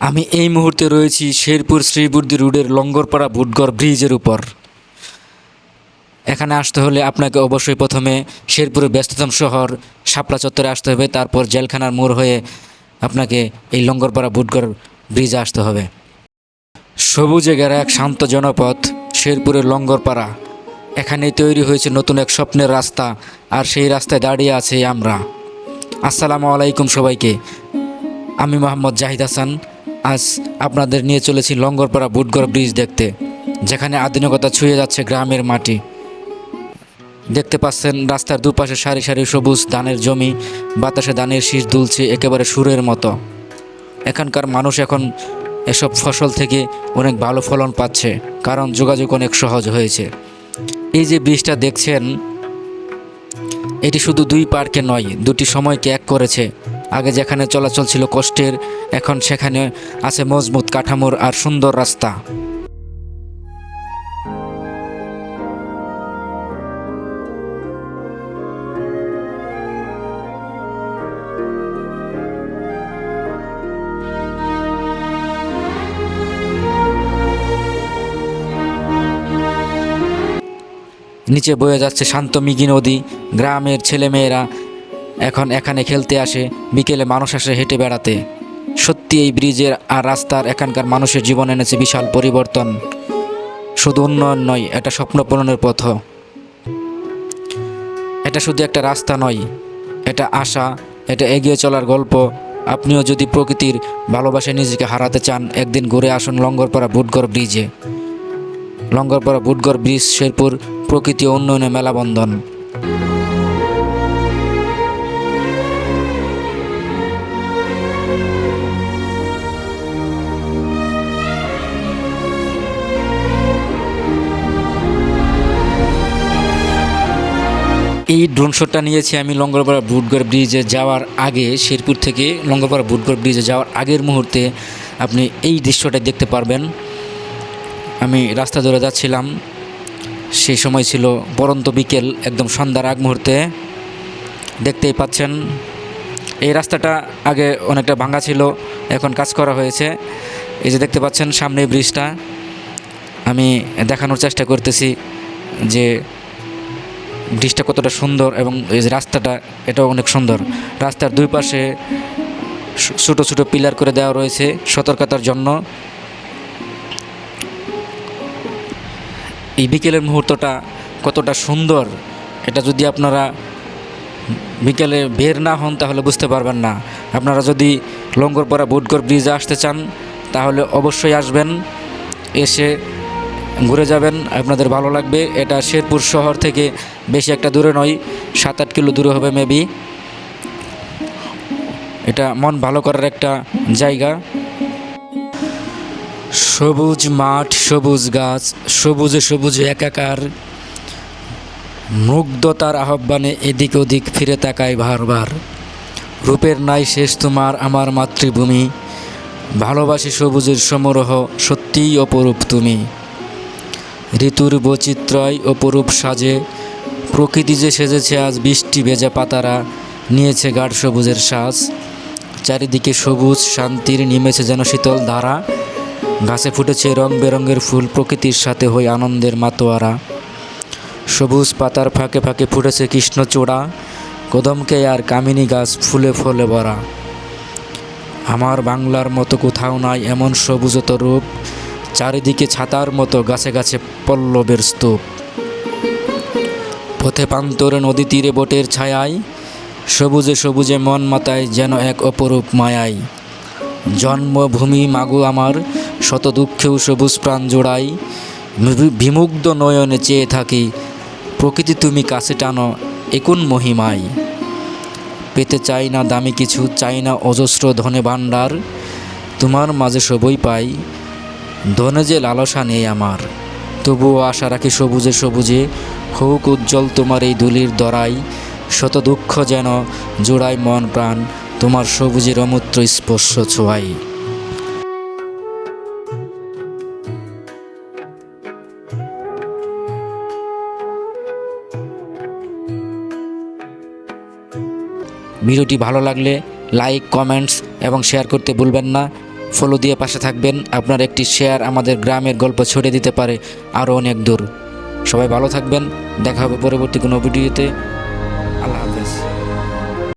আমি এই মুহূর্তে রয়েছি শেরপুর শ্রীবুদ্ধি রোডের লঙ্গরপাড়া বুটগড় ব্রিজের উপর। এখানে আসতে হলে আপনাকে অবশ্যই প্রথমে শেরপুরের ব্যস্ততম শহর শাপলা চত্বরে আসতে হবে, তারপর জেলখানার মোড় হয়ে আপনাকে এই লঙ্গরপাড়া বুটগড় ব্রিজে আসতে হবে। সবুজে ঘেরা এক শান্ত জনপথ শেরপুরের লঙ্গরপাড়া। এখানেই তৈরি হয়েছে নতুন এক স্বপ্নের রাস্তা, আর সেই রাস্তায় দাঁড়িয়ে আছে আমরা। আসসালামু আলাইকুম সবাইকে। আমি মোহাম্মদ জাহিদ হাসান আজ আপনাদের নিয়ে চলেছি লঙ্গরপাড়া বুটগড় ব্রিজ দেখতে, যেখানে আধুনিকতা ছুঁয়ে যাচ্ছে গ্রামের মাটি। দেখতে পাচ্ছেন রাস্তার দুপাশে সারি সারি সবুজ ধানের জমি, বাতাসে ধানের শীষ দুলছে একেবারে সুরের মতো। এখানকার মানুষ এখন এসব ফসল থেকে অনেক ভালো ফলন পাচ্ছে, কারণ যোগাযোগ অনেক সহজ হয়েছে। এই যে ব্রিজটা দেখছেন, এটি শুধু দুই পার্কে নয়, দুটি সময়কে এক করেছে। আগে যেখানে চলাচল ছিল কষ্টের, এখন সেখানে আছে মজবুত কাঠামোর আর সুন্দর রাস্তা। নিচে বয়ে যাচ্ছে শান্ত মিগি নদী, গ্রামের ছেলেমেয়েরা এখন এখানে খেলতে আসে, বিকেলে মানুষ আসে হেঁটে বেড়াতে। সত্যি এই ব্রিজের আর রাস্তার এখানকার মানুষের জীবন এনেছে বিশাল পরিবর্তন। শুধু উন্নয়ন নয়, এটা স্বপ্ন পূরণের পথ এটা শুধু একটা রাস্তা নয়, এটা আশা, এটা এগিয়ে চলার গল্প। আপনিও যদি প্রকৃতির ভালোবাসায় নিজেকে হারাতে চান, একদিন ঘুরে আসুন লঙ্গরপাড়া বুটগড় ব্রিজে। লঙ্গরপাড়া বুটগড় ব্রিজ, শেরপুর প্রকৃতি উন্নয়নে মেলাবন্ধন। এই ড্রোন শটটা নিয়েছি আমি লঙ্গরপাড়া বুটগড় ব্রিজে যাওয়ার আগে, শেরপুর থেকে লঙ্গরপাড়া বুটগড় ব্রিজে যাওয়ার আগের মুহূর্তে আপনি এই দৃশ্যটা দেখতে পারবেন। আমি রাস্তা ধরে যাচ্ছিলাম সেই সময় ছিল পরন্ত বিকেল, একদম সন্ধ্যার আগ মুহূর্তে। দেখতেই পাচ্ছেন, এই রাস্তাটা আগে অনেকটা ভাঙা ছিল, এখন কাজ করা হয়েছে। এই যে দেখতে পাচ্ছেন, সামনে ব্রিজটা আমি দেখানোর চেষ্টা করতেছি যে ব্রিজটা কতটা সুন্দর এবং এই যে রাস্তাটা, এটাও অনেক সুন্দর। রাস্তার দুই পাশে ছোটো ছোটো পিলার করে দেওয়া রয়েছে সতর্কতার জন্য। এই বিকেলের মুহূর্তটা কতটা সুন্দর, এটা যদি আপনারা বিকেলে বের না হন তাহলে বুঝতে পারবেন না। আপনারা যদি লঙ্গরপাড়া বুটগড় ব্রিজে আসতে চান, তাহলে অবশ্যই আসবেন। এসে ঘুরে যাবেন, আপনাদের ভালো লাগবে। এটা শেরপুর শহর থেকে বেশি একটা দূরে নয় সাত আট কিলো দূরে হবে মেবি এটা মন ভালো করার একটা জায়গা। সবুজ মাঠ, সবুজ গাছ, সবুজে সবুজে একাকার। মুগ্ধতার আহ্বানে এদিক ওদিক ফিরে তাকায় বারবার। রূপের নাই শেষ তোমার আমার মাতৃভূমি। ভালোবাসি সবুজের সমারোহ, সত্যিই অপরূপ তুমি। ঋতুর বৈচিত্র্যয় অপরূপ সাজে। প্রকৃতি যে সেজেছে আজ বৃষ্টি ভেজা পাতারা, নিয়েছে গাঢ় সবুজের শ্বাস চারিদিকে সবুজ, শান্তির নেমেছে যেন শীতল ধারা। গাছে ফুটেছে রং বেরঙের ফুল, প্রকৃতির সাথে হয়ে আনন্দের মাতোয়ারা। সবুজ পাতার ফাঁকে ফাঁকে ফুটেছে কৃষ্ণচূড়া কদমকে আর কামিনী গাছ ফুলে ফলে ভরা। আমার বাংলার মতো কোথাও নাই এমন সবুজত রূপ। চারিদিকে ছাতার মতো গাছে গাছে পল্লবের স্তূপ। পথে পান্তরে নদী তীরে বটের ছায়ায়, সবুজে সবুজে মন মাতায় যেন এক অপরূপ মায়াই জন্মভূমি মাগু আমার শত দুঃখেও সবুজ প্রাণ জোড়াই বিমুগ্ধ নয়নে চেয়ে থাকি, প্রকৃতি তুমি কাছে টানো একুন মহিমায়। পেতে চাই না দামি কিছু, চাই না অজস্র ধনে ভাণ্ডার, তোমার মাঝে সবই পাই। ধনে যে লালসা নেই আমার। তবুও আশা রাখি সবুজে সবুজে, হোক উজ্জ্বল তোমার এই দুলির দরাই, শত দুঃখ যেন জোড়ায় মন প্রাণ, তোমার সবুজের অমূত্র স্পর্শ ছোঁয়াই। ভিডিওটি ভালো লাগলে লাইক, কমেন্টস এবং শেয়ার করতে ভুলবেন না। ফলো দিয়ে পাশে থাকবেন। আপনার একটি শেয়ার আমাদের গ্রামের গল্প ছড়িয়ে দিতে পারে আরও অনেক দূর। সবাই ভালো থাকবেন। দেখা হবে পরবর্তী কোনো ভিডিওতে।